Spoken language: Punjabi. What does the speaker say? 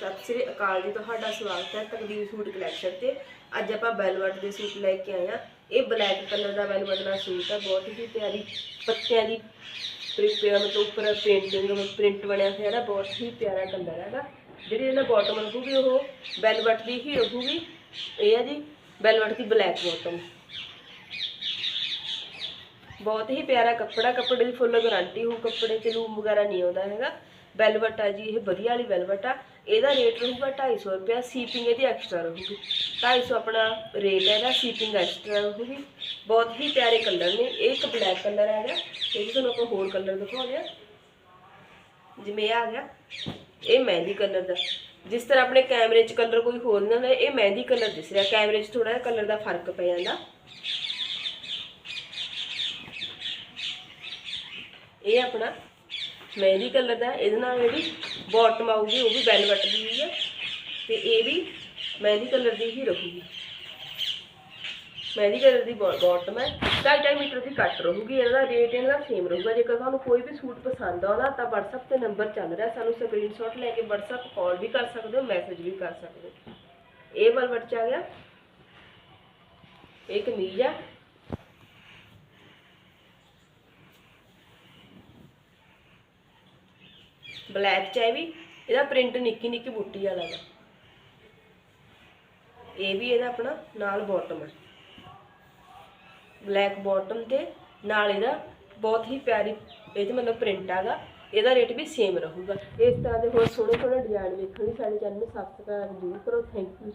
ਸਤਿ ਸ੍ਰੀ ਅਕਾਲ ਜੀ, ਤੁਹਾਡਾ ਸਵਾਗਤ ਹੈ ਤਕਦੀਰ ਸੂਟ ਕਲੈਕਸ਼ਨ ਤੇ। ਅੱਜ ਆਪਾਂ ਬੈਲਵਟ ਦੇ ਸੂਟ ਲੈ ਕੇ ਆਏ ਆ ਇਹ ਬਲੈਕ ਕਲਰ ਦਾ ਬੈਲਵਟ ਦਾ ਸੂਟ ਹੈ, ਬਹੁਤ ਹੀ ਪਿਆਰੀ ਪੱਤਿਆਂ ਦੀ ਪ੍ਰਿਪੇਅਰ, ਮਤਲਬ ਉੱਪਰ ਪੇਂਟਿੰਗ ਪ੍ਰਿੰਟ ਬਣਿਆ ਹੋਇਆ ਹੈ ਬਹੁਤ ਹੀ ਪਿਆਰਾ ਕਲਰ ਹੈਗਾ ਜਿਹੜੀ ਇਹਨਾਂ ਬਾਟਮ ਰਹੂਗੀ, ਉਹ ਬੈਲਵਟ ਦੀ ਹੀ ਰਹੂਗੀ। ਇਹ ਹੈ ਜੀ ਬੈਲਵਟ ਦੀ ਬਲੈਕ ਬਾਟਮ ਬਹੁਤ ਹੀ ਪਿਆਰਾ ਕੱਪੜਾ, ਕੱਪੜੇ ਦੀ ਫੁੱਲ ਗਾਰੰਟੀ ਹੋ ਕੱਪੜੇ 'ਚ ਲੂਮ ਵਗੈਰਾ ਨਹੀਂ ਆਉਂਦਾ ਹੈਗਾ। ਵੈਲਵਟ ਆ ਜੀ, ਇਹ ਵਧੀਆ ਵਾਲੀ ਵੈਲਵਟ ਆ। ਇਹਦਾ ਰੇਟ ਰਹੂਗਾ 250 ਰੁਪਿਆ ਸੀਪਿੰਗ ਇਹਦੀ ਐਕਸਟਰਾ ਰਹੂਗੀ। 250 ਆਪਣਾ ਰੇਟ ਹੈ ਇਹਦਾ ਸੀਪਿੰਗ ਐਕਸਟਰਾ ਰਹੂਗੀ। ਬਹੁਤ ਹੀ ਪਿਆਰੇ ਕਲਰ ਨੇ, ਇਹ ਇੱਕ ਬਲੈਕ ਕਲਰ ਹੈਗਾ। ਇਹ ਵੀ ਤੁਹਾਨੂੰ ਆਪਾਂ ਹੋਰ ਕਲਰ ਦਿਖਾਉਂਦੇ ਆ ਜਿਵੇਂ ਇਹ ਆ ਗਿਆ, ਇਹ ਮਹਿੰਦੀ ਕਲਰ ਦਾ। ਜਿਸ ਤਰ੍ਹਾਂ ਆਪਣੇ ਕੈਮਰੇ 'ਚ ਕਲਰ ਕੋਈ ਹੋਰ ਨਾ ਹੋਵੇ ਇਹ ਮਹਿੰਦੀ ਕਲਰ ਦਿਸ ਰਿਹਾ। ਕੈਮਰੇ 'ਚ ਥੋੜਾ ਜਿਹਾ ਕਲਰ ਦਾ ਫ਼ਰਕ ਪੈ ਜਾਂਦਾ। ਇਹ ਆਪਣਾ ਮਹਿੰਦੀ ਕਲਰ ਦਾ, ਇਹਦੇ ਨਾਲ ਜਿਹੜੀ ਬਾਟਮ ਆਊਗੀ, ਉਹ ਵੀ ਵੈਲਵਟ ਦੀ ਹੀ ਹੈ ਤੇ ਇਹ ਵੀ ਮਹਿੰਦੀ ਕਲਰ ਦੀ ਹੀ ਰਹੂਗੀ। ਮਹਿੰਦੀ ਕਲਰ ਦੀ ਬਾਟਮ ਹੈ। 2.5 ਮੀਟਰ ਦੀ ਕੱਟ ਰਹੂਗੀ, ਇਹਦਾ ਰੇਟ ਇਹਨਾਂ ਦਾ ਸੇਮ ਰਹੂਗਾ। ਜੇਕਰ ਤੁਹਾਨੂੰ ਕੋਈ ਵੀ ਸੂਟ ਪਸੰਦ ਆਉਂਦਾ ਤਾਂ WhatsApp ਤੇ ਨੰਬਰ ਚੱਲ ਰਿਹਾ। ਸਾਨੂੰ ਸਕਰੀਨਸ਼ਾਟ ਲੈ ਕੇ WhatsApp ਕਾਲ ਵੀ ਕਰ ਸਕਦੇ ਹੋ ਮੈਸੇਜ ਵੀ ਕਰ ਸਕਦੇ ਹੋ। ਇਹ ਵੈਲਵਟ ਚ ਆ ਗਿਆ। ਇਹ ਕਮੀਜ਼ ਆ। ਬਲੈਕ ਚ ਵੀ, ਇਹਦਾ ਪ੍ਰਿੰਟ ਨਿੱਕੀ ਨਿੱਕੀ ਬੁੱਟੀ ਵਾਲਾ ਹੈ ਇਹ ਵੀ ਇਹਦਾ ਆਪਣਾ ਨਾਲ ਬਾਟਮ ਹੈ ਬਲੈਕ ਬਾਟਮ ਤੇ ਨਾਲ ਇਹਦਾ ਬਹੁਤ ਹੀ ਪਿਆਰੀ, ਇਹ ਤੇ ਮਤਲਬ ਪ੍ਰਿੰਟ ਹੈਗਾ। ਇਹਦਾ ਰੇਟ ਵੀ ਸੇਮ ਰਹੂਗਾ। ਇਸ ਤਰ੍ਹਾਂ ਦੇ ਹੋਰ ਸੋਹਣੇ ਸੋਹਣੇ ਡਿਜ਼ਾਈਨ ਵੇਖਣ ਲਈ ਸਾਡੇ ਚੈਨਲ ਨੂੰ ਸਬਸਕ੍ਰਾਈਬ ਜ਼ਰੂਰ ਕਰੋ। Thank you